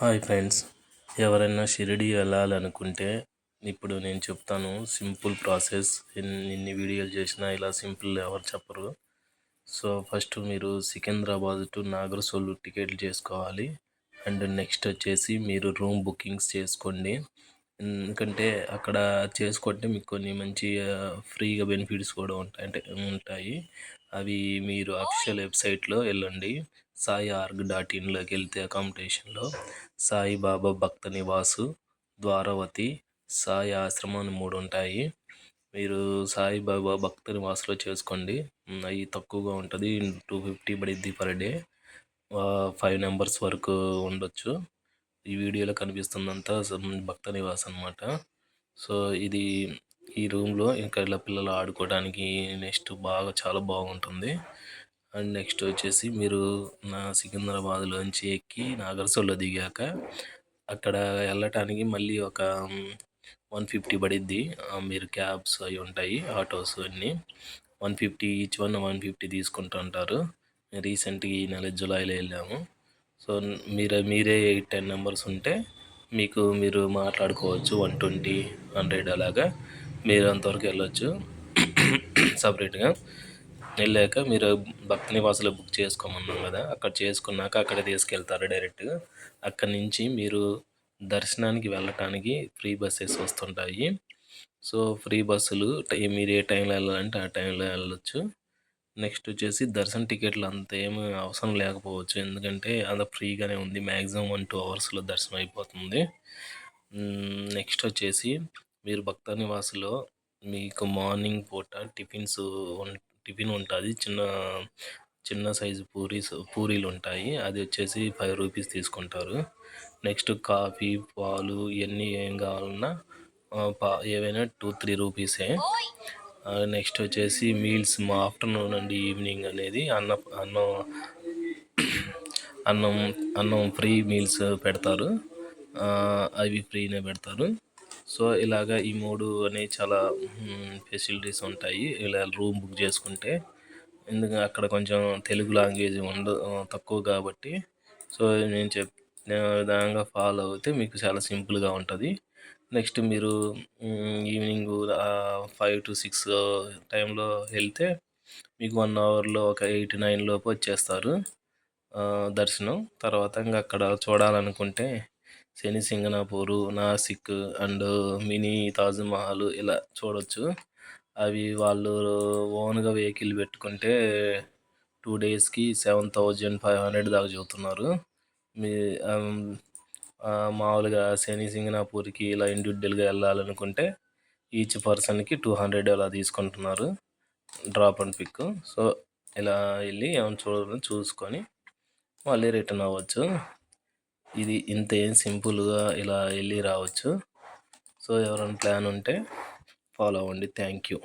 Hi friends. ఎవరైనా షిరిడి వెళ్ళాలనుకుంటే ఇప్పుడు నేను చెప్తాను సింపుల్ ప్రాసెస్. ఎన్ని వీడియోలు చేసినా ఇలా సింపుల్ ఎవరు చెప్పరు. సో ఫస్ట్ మీరు సికింద్రాబాద్ టు నాగరసోలు టికెట్లు చేసుకోవాలి. అండ్ నెక్స్ట్ వచ్చేసి మీరు రూమ్ బుకింగ్స్ చేసుకోండి. ఎందుకంటే అక్కడ చేసుకుంటే మీకు కొన్ని మంచి ఫ్రీగా బెనిఫిట్స్ కూడా ఉంటాయి అంటే ఉంటాయి. అవి మీరు అఫీషియల్ వెబ్సైట్లో వెళ్ళండి. సాయి ఆర్గ్ డాట్ ఇన్లోకి వెళ్తే అకామిడేషన్లో సాయిబాబా భక్త నివాసు ద్వారవతి సాయి ఆశ్రమం అని మూడు ఉంటాయి. మీరు సాయిబాబా భక్త నివాసులో చేసుకోండి. అవి తక్కువగా ఉంటుంది టూ ఫిఫ్టీ పడిద్ది పర్ డే. ఫైవ్ నెంబర్స్ వరకు ఉండొచ్చు. ఈ వీడియోలో కనిపిస్తుందంతా భక్త నివాస్ అనమాట సో ఇది ఈ రూమ్లో ఇంకా ఇలా పిల్లలు ఆడుకోవడానికి నెక్స్ట్ బాగా చాలా బాగుంటుంది. అండ్ నెక్స్ట్ వచ్చేసి మీరు నా సికింద్రాబాద్లోంచి ఎక్కి నాగర్సోల్లో దిగాక అక్కడ వెళ్ళటానికి మళ్ళీ ఒక వన్ ఫిఫ్టీ పడిద్ది. మీరు క్యాబ్స్ అవి ఉంటాయి ఆటోస్ అన్నీ. One fifty each one one fifty తీసుకుంటూ ఉంటారు. రీసెంట్గా ఈ నెల జూలైలో వెళ్ళాము. సో మీరు మీరే ఎయిట్ టెన్ మెంబర్స్ ఉంటే మీకు మీరు మాట్లాడుకోవచ్చు వన్ ట్వంటీ హండ్రెడ్ అలాగా. మీరు అంతవరకు వెళ్ళొచ్చు. సపరేట్గా. వెళ్ళాక మీరు భక్తి నివాసులో బుక్ చేసుకోమన్నాం కదా అక్కడ చేసుకున్నాక అక్కడ తీసుకెళ్తారు డైరెక్ట్గా అక్కడి నుంచి మీరు దర్శనానికి వెళ్ళటానికి ఫ్రీ బస్సెస్ వస్తుంటాయి. సో ఫ్రీ బస్సులు మీరు ఏ టైంలో వెళ్ళాలంటే ఆ టైంలో వెళ్ళొచ్చు. నెక్స్ట్ వచ్చేసి దర్శన టికెట్లు అంత ఏమి అవసరం లేకపోవచ్చు. ఎందుకంటే అంత ఫ్రీగానే ఉంది. మ్యాక్సిమం వన్ టూ అవర్స్లో దర్శనం అయిపోతుంది. నెక్స్ట్ వచ్చేసి మీరు భక్త నివాసులో మీకు మార్నింగ్ పూట టిఫిన్స్ టిఫిన్ ఉంటుంది. చిన్న చిన్న సైజు పూరీస్ పూరీలు ఉంటాయి. అది వచ్చేసి ఫైవ్ రూపీస్ తీసుకుంటారు. నెక్స్ట్ కాఫీ పాలు ఇవన్నీ ఏం కావాలన్నా పా ఏవైనా టూ త్రీ రూపీసే. నెక్స్ట్ వచ్చేసి మీల్స్ మా ఆఫ్టర్నూన్ అండ్ ఈవినింగ్ అనేది అన్న అన్నం అన్నం అన్నం ఫ్రీ మీల్స్ పెడతారు. అవి ఫ్రీనే పెడతారు. సో ఇలాగ ఈ మూడు అనేవి చాలా ఫెసిలిటీస్ ఉంటాయి. ఇలా రూమ్ బుక్ చేసుకుంటే ఎందుకంటే అక్కడ కొంచెం తెలుగు లాంగ్వేజ్ ఉండ తక్కువ కాబట్టి. సో నేను చెప్ విధంగా ఫాలో అయితే మీకు చాలా సింపుల్గా ఉంటుంది. నెక్స్ట్ మీరు ఈవినింగ్ ఫైవ్ టు సిక్స్ టైంలో వెళ్తే మీకు వన్ అవర్లో ఒక ఎయిట్ నైన్ లోపు వచ్చేస్తారు దర్శనం. తర్వాత ఇంకా అక్కడ చూడాలనుకుంటే శనిసింగనాపూరు నాసిక్ అండ్ మినీ తాజ్మహల్ ఇలా చూడొచ్చు. అవి వాళ్ళు ఓన్గా వెహికల్ పెట్టుకుంటే టూ డేస్కి సెవెన్ థౌజండ్ ఫైవ్ హండ్రెడ్ దాకా చెబుతున్నారు. మీ మామూలుగా శని సింగనాపూర్కి ఇలా ఇండివిజువల్గా వెళ్ళాలనుకుంటే ఈచ్ పర్సన్కి టూ హండ్రెడ్ అలా తీసుకుంటున్నారు. Drop and pick. సో ఇలా వెళ్ళి ఏమైనా చూడ చూసుకొని మళ్ళీ రిటర్న్ అవ్వచ్చు. ఇది ఇంత ఏం సింపుల్గా ఇలా వెళ్ళి రావచ్చు. సో ఎవరైనా ప్లాన్ ఉంటే ఫాలో అవ్వండి. Thank you.